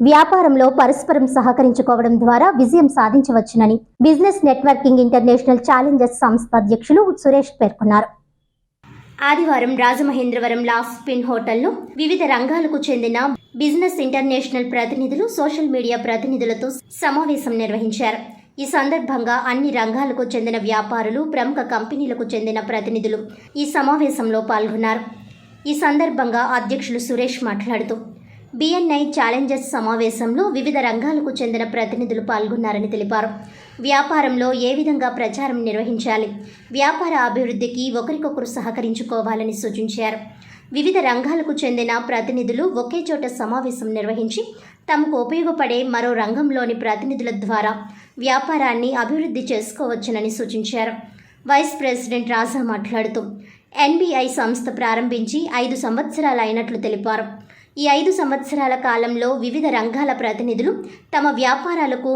వ్యాపారంలో పరస్పరం సహకరించుకోవడం ద్వారా విజయం సాధించవచ్చునని బిజినెస్ నెట్వర్కింగ్ ఇంటర్నేషనల్ ఛాలెంజెస్ సంస్థ అధ్యక్షులు సురేష్ పేర్కొన్నారు. ఆదివారం రాజమహేంద్రవరం లాఫ్ స్పిన్ హోటల్లో వివిధ రంగాలకు చెందిన బిజినెస్ ఇంటర్నేషనల్ ప్రతినిధులు సోషల్ మీడియా ప్రతినిధులతో సమావేశం నిర్వహించారు. ఈ సందర్భంగా అన్ని రంగాలకు చెందిన వ్యాపారులు ప్రముఖ కంపెనీలకు చెందిన ప్రతినిధులు ఈ సమావేశంలో పాల్గొన్నారు. ఈ సందర్భంగా అధ్యక్షులు సురేష్ మాట్లాడుతూ బిఎన్ఐ ఛాలెంజర్స్ సమావేశంలో వివిధ రంగాలకు చెందిన ప్రతినిధులు పాల్గొన్నారని తెలిపారు. వ్యాపారంలో ఏ విధంగా ప్రచారం నిర్వహించాలి? వ్యాపార అభివృద్ధికి ఒకరికొకరు సహకరించుకోవాలని సూచించారు. వివిధ రంగాలకు చెందిన ప్రతినిధులు ఒకే చోట సమావేశం నిర్వహించి తమకు ఉపయోగపడే మరో రంగంలోని ప్రతినిధుల ద్వారా వ్యాపారాన్ని అభివృద్ధి చేసుకోవచ్చునని సూచించారు. వైస్ ప్రెసిడెంట్ రాజా మాట్లాడుతూ ఎన్బిఐ సంస్థ ప్రారంభించి ఐదు సంవత్సరాలు అయినట్లు తెలిపారు. ఈ ఐదు సంవత్సరాల కాలంలో వివిధ రంగాల ప్రతినిధులు తమ వ్యాపారాలకు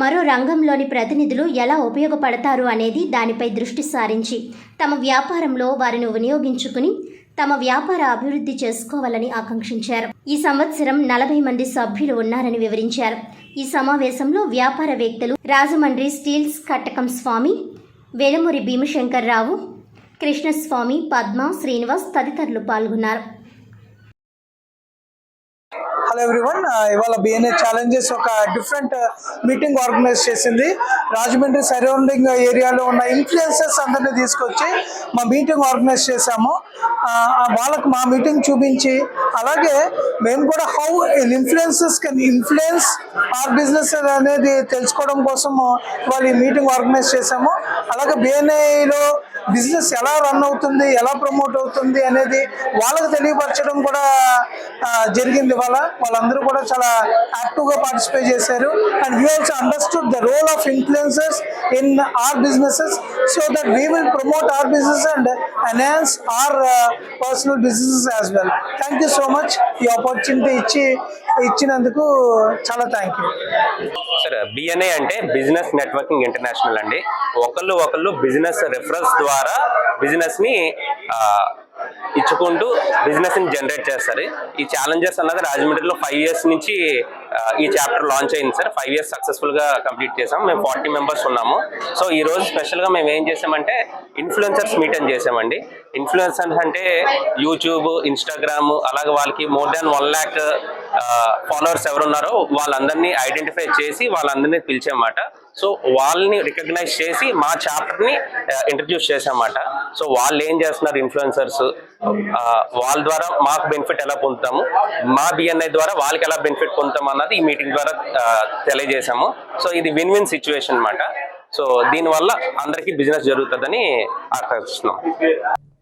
మరో రంగంలోని ప్రతినిధులు ఎలా ఉపయోగపడతారు అనేది దానిపై దృష్టి సారించి తమ వ్యాపారంలో వారిని వినియోగించుకుని తమ వ్యాపార అభివృద్ధి చేసుకోవాలని ఆకాంక్షించారు. ఈ సంవత్సరం నలభై మంది సభ్యులు ఉన్నారని వివరించారు. ఈ సమావేశంలో వ్యాపారవేత్తలు రాజమండ్రి స్టీల్స్ కట్టకం స్వామి వేలమూరి భీమశంకర్రావు కృష్ణస్వామి పద్మ శ్రీనివాస్ తదితరులు పాల్గొన్నారు. హలో ఎవ్రీవన్ uh, ఇవాళ బిఎన్ఏ ఛాలెంజెస్ ఒక డిఫరెంట్ మీటింగ్ ఆర్గనైజ్ చేసింది. రాజమండ్రి సరౌండింగ్ ఏరియాలో ఉన్న ఇన్ఫ్లుయెన్సెస్ అందరినీ తీసుకొచ్చి మా మీటింగ్ ఆర్గనైజ్ చేశాము. ఆ, మా మీటింగ్ చూపించి అలాగే మేము కూడా how influences can influence our business అనేది తెలుసుకోవడం కోసము వాళ్ళు ఈ మీటింగ్ ఆర్గనైజ్ చేశాము. అలాగే బిఎన్ఏలో బిజినెస్ ఎలా రన్ అవుతుంది ఎలా ప్రమోట్ అవుతుంది అనేది వాళ్ళకి తెలియపరచడం కూడా జరిగింది వాళ్ళ వాళ్ళందరూ కూడా చాలా యాక్టివ్గా పార్టిసిపేట్ చేశారు. And we also understood the role of influences in our businesses so that we will promote our business and enhance our personal businesses as well thank you so much ఈ ఆపర్చునిటీ ఇచ్చి ఇచ్చినందుకు చాలా thank you sir BNA అంటే business networking international అండి. ఒకళ్ళు ఒకళ్ళు business reference ద్వారా బిజినెస్ని ఇచ్చుకుంటూ బిజినెస్ని జనరేట్ చేస్తారు. ఈ ఛాలెంజెస్ అన్నది రాజమండ్రిలో ఫైవ్ ఇయర్స్ నుంచి ఈ చాప్టర్ లాంచ్ అయింది సార్. ఫైవ్ ఇయర్స్ సక్సెస్ఫుల్గా కంప్లీట్ చేసాం. మేము ఫార్టీ మెంబర్స్ ఉన్నాము. సో ఈ రోజు స్పెషల్గా మేము ఏం చేసామంటే ఇన్ఫ్లుయెన్సర్స్ మీట్ అని చేసామండి. ఇన్ఫ్లుయెన్సర్స్ అంటే యూట్యూబ్ ఇన్స్టాగ్రామ్ అలాగే వాళ్ళకి more than one lakh followers ఎవరున్నారో వాళ్ళందరినీ ఐడెంటిఫై చేసి వాళ్ళందరినీ పిలిచామాట. సో వాళ్ళని రికగ్నైజ్ చేసి మా చాప్టర్ని ఇంట్రడ్యూస్ చేసామాట సో వాళ్ళు ఏం చేస్తున్నారు ఇన్ఫ్లుయెన్సర్స్ వాళ్ళ ద్వారా మాకు బెనిఫిట్ ఎలా పొందుతాము? మా బిఎన్ఐ ద్వారా వాళ్ళకి ఎలా బెనిఫిట్ పొందుతాము అన్నది ఈ మీటింగ్ ద్వారా తెలియజేశాము. సో ఇది విన్ విన్ సిచ్యువేషన్ అన్నమాట. సో దీనివల్ల అందరికీ బిజినెస్ జరుగుతుందని ఆకర్షిస్తున్నాం